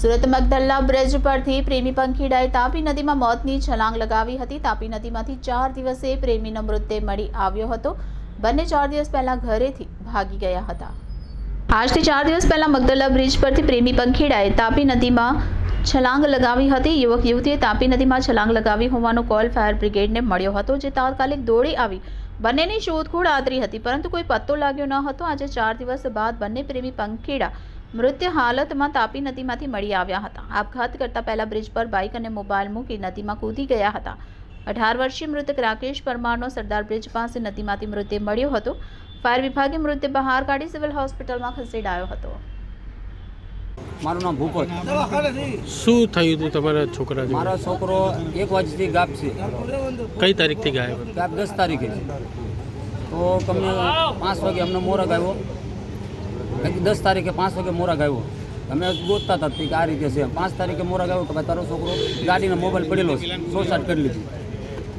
Surat Magdalla bridge પરથી પ્રેમી પંખીડાએ તાપી નદીમાં મોતની છલાંગ લગાવી હતી. તાપી નદીમાંથી ચાર દિવસે પ્રેમીનો મૃતદેહ મળી આવ્યો હતો. બંને ચાર દિવસ પહેલા ઘરેથી ભાગી ગયા હતા. આજથી ચાર દિવસ પહેલા મગદલ્લા બ્રિજ પરથી પ્રેમી પંખીડાએ તાપી નદીમાં છલાંગ લગાવી હતી. યુવક યુવતીએ તાપી નદીમાં છલાંગ લગાવી હોવાનો કોલ ફાયર બ્રિગેડને મળ્યો હતો, જે તાત્કાલિક દોડી આવી. બંનેની શોધખોળ આદરી હતી, પરંતુ કોઈ પત્તો લાગ્યો ન હતો. આજે ચાર દિવસ બાદ બંને પ્રેમી પંખીડા મૃત્યુ હાલતમાં તાપી નદીમાંથી મળી આવ્યા હતા. આપઘાત કરતા પહેલા બ્રિજ પર બાઇક અને મોબાઈલ મૂકી નદીમાં કૂદી ગયા હતા. અઢાર વર્ષીય મૃતક રાકેશ પરમારનો સરદાર બ્રિજ પાસે નદીમાંથી મૃતદેહ મળ્યો હતો. ફાયર વિભાગે મૃતદેહ બહાર કાઢી સિવિલ હોસ્પિટલમાં ખસેડાયો હતો. મારું નામ ભૂપત. શું થયું હતું તમારા છોકરા મારો છોકરો એક વાજથી ગાપ છે. કઈ તારીખથી ગાયબ ગાપ દસ તારીખે છે. તો તમને પાંચ વાગે અમને મોરગ આવ્યો દસ તારીખે પાંચ વાગે મોરા ગાયો. અમે ગોતતા હતા કે આ રીતે છે. પાંચ તારીખે મોરા આવ્યો કે ભાઈ તારો છોકરો ગાડીનો મોબાઈલ પડેલો સાઠ કરી લીધી.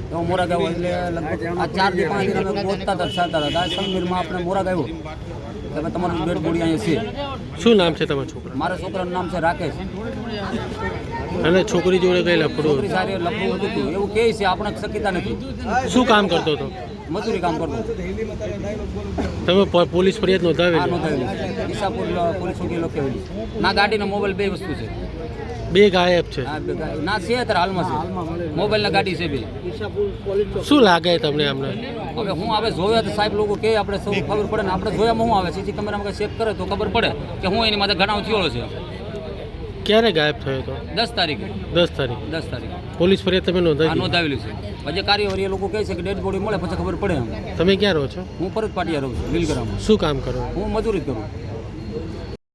તો મોરા આવ્યો એટલે લગભગ આ ચારથી પાંચ દિન અમે ગોતતા હતા સારતા હતા. સમીરમાં આપણે મોરા ગાયો. કે તમારું ડેડ બોડી અહીંયા છે. શું નામ છે તમારા છોકરા? મારા છોકરાનું નામ છે રાકેશ. અને છોકરી જોડે કઈ લફડું છોકરી સારી લફડું હતું. એવું કહે છે આપણે શક્યતા નથી. શું કામ કરતો હતો? મજૂરી કામ કરતો તમે પોલીસ ફરિયાદ નોંધાવેલી? ઈસાપુર પોલીસ ચોકી લખેલી. ના ગાડીનો મોબાઈલ બે વસ્તુ છે. બે ગાયબ છે? ના છે અત્યારે હાલમાં છે. મોબાઈલ ના ગાડી છે બે. શું લાગે તમને અમને હવે હું હવે જોયા તો સાહેબ લોકો કે આપણે સૌ ખબર પડે ને આપણે જોયામાં હું આવે સીસી કેમેરામાં ચેક કરે તો ખબર પડે કે હું એની માથે ઘણા થયો છે. ક્યારે ગાયબ થયો હતો? દસ તારીખે. દસ તારીખ? દસ તારીખ. પોલીસ ફરિયાદ તમે નોંધાવી નોંધાવેલું છે. પછી કાર્યવાહી એ લોકો કહે છે કે ડેડ બોડી મળે પછી ખબર પડે એમ. તમે ક્યાં રહો છો? હું પરત પાટિયા રહું છું લીલગ્રામમાં શું કામ કરો? હું મજૂરી કરું.